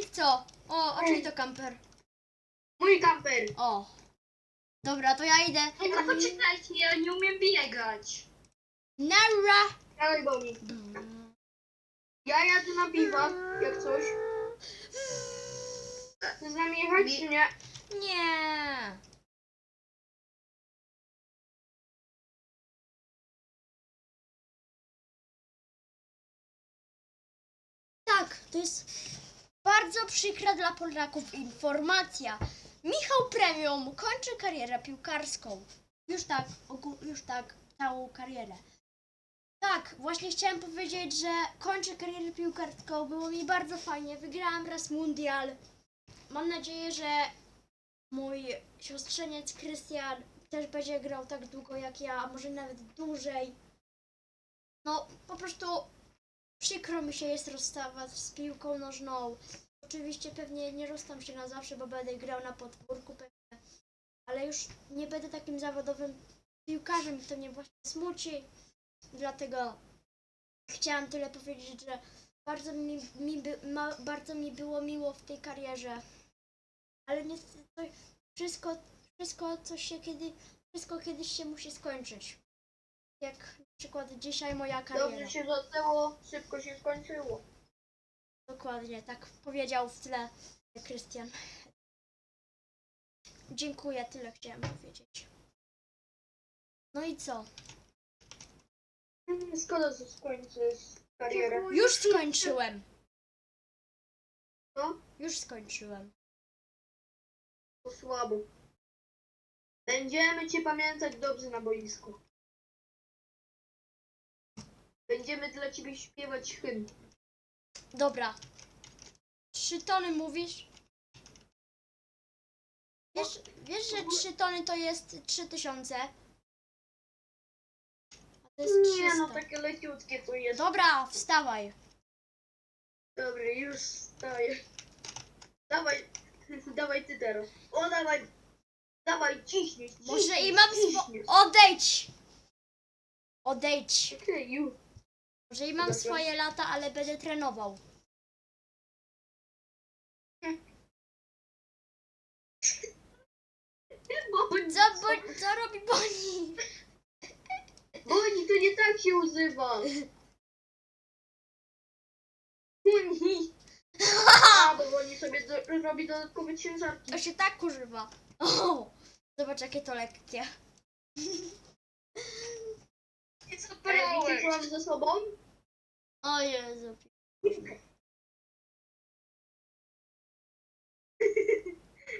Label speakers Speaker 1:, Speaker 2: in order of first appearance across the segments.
Speaker 1: Kamil co? O, a czyli to kamper.
Speaker 2: Mój kamper.
Speaker 1: O. Dobra, to ja idę.
Speaker 3: Ej, no poczekajcie, ja nie umiem biegać.
Speaker 1: Nara!
Speaker 2: Dawaj Boni. Ja jadę na biwak, jak coś. Chcesz z nami jechać, czy nie?
Speaker 1: Nie. Tak, to jest bardzo przykra dla Polaków informacja. Michał Premium kończy karierę piłkarską. Już tak, już tak, całą karierę. Tak, właśnie chciałem powiedzieć, że kończę karierę piłkarską. Było mi bardzo fajnie. Wygrałam raz mundial. Mam nadzieję, że mój siostrzeniec Krystian też będzie grał tak długo jak ja, a może nawet dłużej. No, po prostu przykro mi się jest rozstawać z piłką nożną. Oczywiście pewnie nie rozstam się na zawsze, bo będę grał na podwórku pewnie. Ale już nie będę takim zawodowym piłkarzem to mnie właśnie smuci. Dlatego chciałam tyle powiedzieć, że bardzo mi, mi, by, ma, bardzo mi było miło w tej karierze. Ale niestety wszystko, wszystko coś się kiedy, wszystko kiedyś się musi skończyć. Jak na przykład dzisiaj moja kariera.
Speaker 2: Dobrze się zaczęło, szybko się skończyło.
Speaker 1: Dokładnie, tak powiedział w tle Krystian. Dziękuję, tyle chciałem powiedzieć. No i co?
Speaker 2: Szkoda, że skończysz karierę.
Speaker 1: Już skończyłem.
Speaker 2: No,
Speaker 1: Już skończyłem.
Speaker 2: to słabo. Będziemy cię pamiętać dobrze na boisku. Będziemy dla ciebie śpiewać hymn.
Speaker 1: Dobra. Trzy tony mówisz? Wiesz, wiesz, że trzy tony to jest trzy tysiące? A to jest
Speaker 2: Nie no,
Speaker 1: 300.
Speaker 2: takie leciutkie to jest.
Speaker 1: Dobra, wstawaj.
Speaker 2: Dobra, już staję. Dawaj, dawaj ty teraz. O, dawaj. Dawaj, ciśniesz, ciśniesz,
Speaker 1: Może i mam
Speaker 2: ciśniesz.
Speaker 1: Odejdź! Odejdź.
Speaker 2: Okej, już.
Speaker 1: Może i mam swoje lata, ale będę trenował.
Speaker 2: Boni,
Speaker 1: Co, bo, co robi Boni?
Speaker 2: Boni, to nie tak się używa. Boni. A, bo Boni sobie do, robi dodatkowe ciężarki.
Speaker 1: To się tak używa. O, zobacz jakie to lekkie.
Speaker 3: I co
Speaker 2: mam ze sobą?
Speaker 1: O Jezu.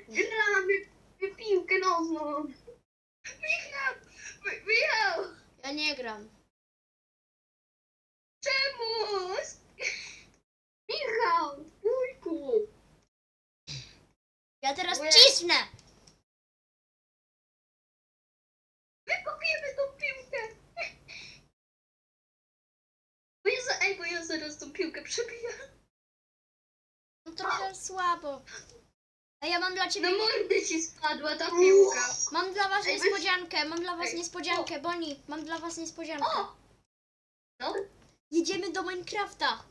Speaker 2: Gramy w piłkę nożną.
Speaker 3: Michał! Mi- Michał!
Speaker 1: Ja nie gram.
Speaker 3: Czemu?
Speaker 2: Michał, wujku.
Speaker 1: Ja teraz
Speaker 2: Nie.
Speaker 1: cisnę!
Speaker 3: Wykopijmy tą piłkę! Bo ja, za, ej, bo ja zaraz tą piłkę przebiję.
Speaker 1: No trochę słabo. A ja mam dla
Speaker 3: Na
Speaker 1: ciebie...
Speaker 3: mordę ci spadła ta piłka.
Speaker 1: Mam dla was
Speaker 2: Ej, weź-
Speaker 1: niespodziankę, mam dla was
Speaker 2: Ej,
Speaker 1: niespodziankę, Boni, mam dla was niespodziankę.
Speaker 3: O! No,
Speaker 1: Jedziemy do Minecrafta.